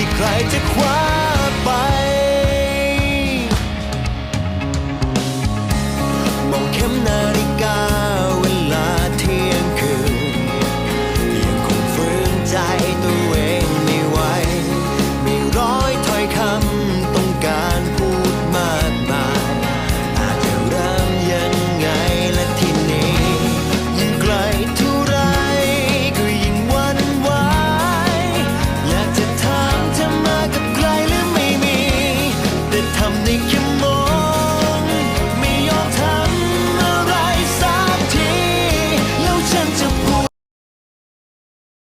ที่ใครจะคว้าไป มองเข้มนา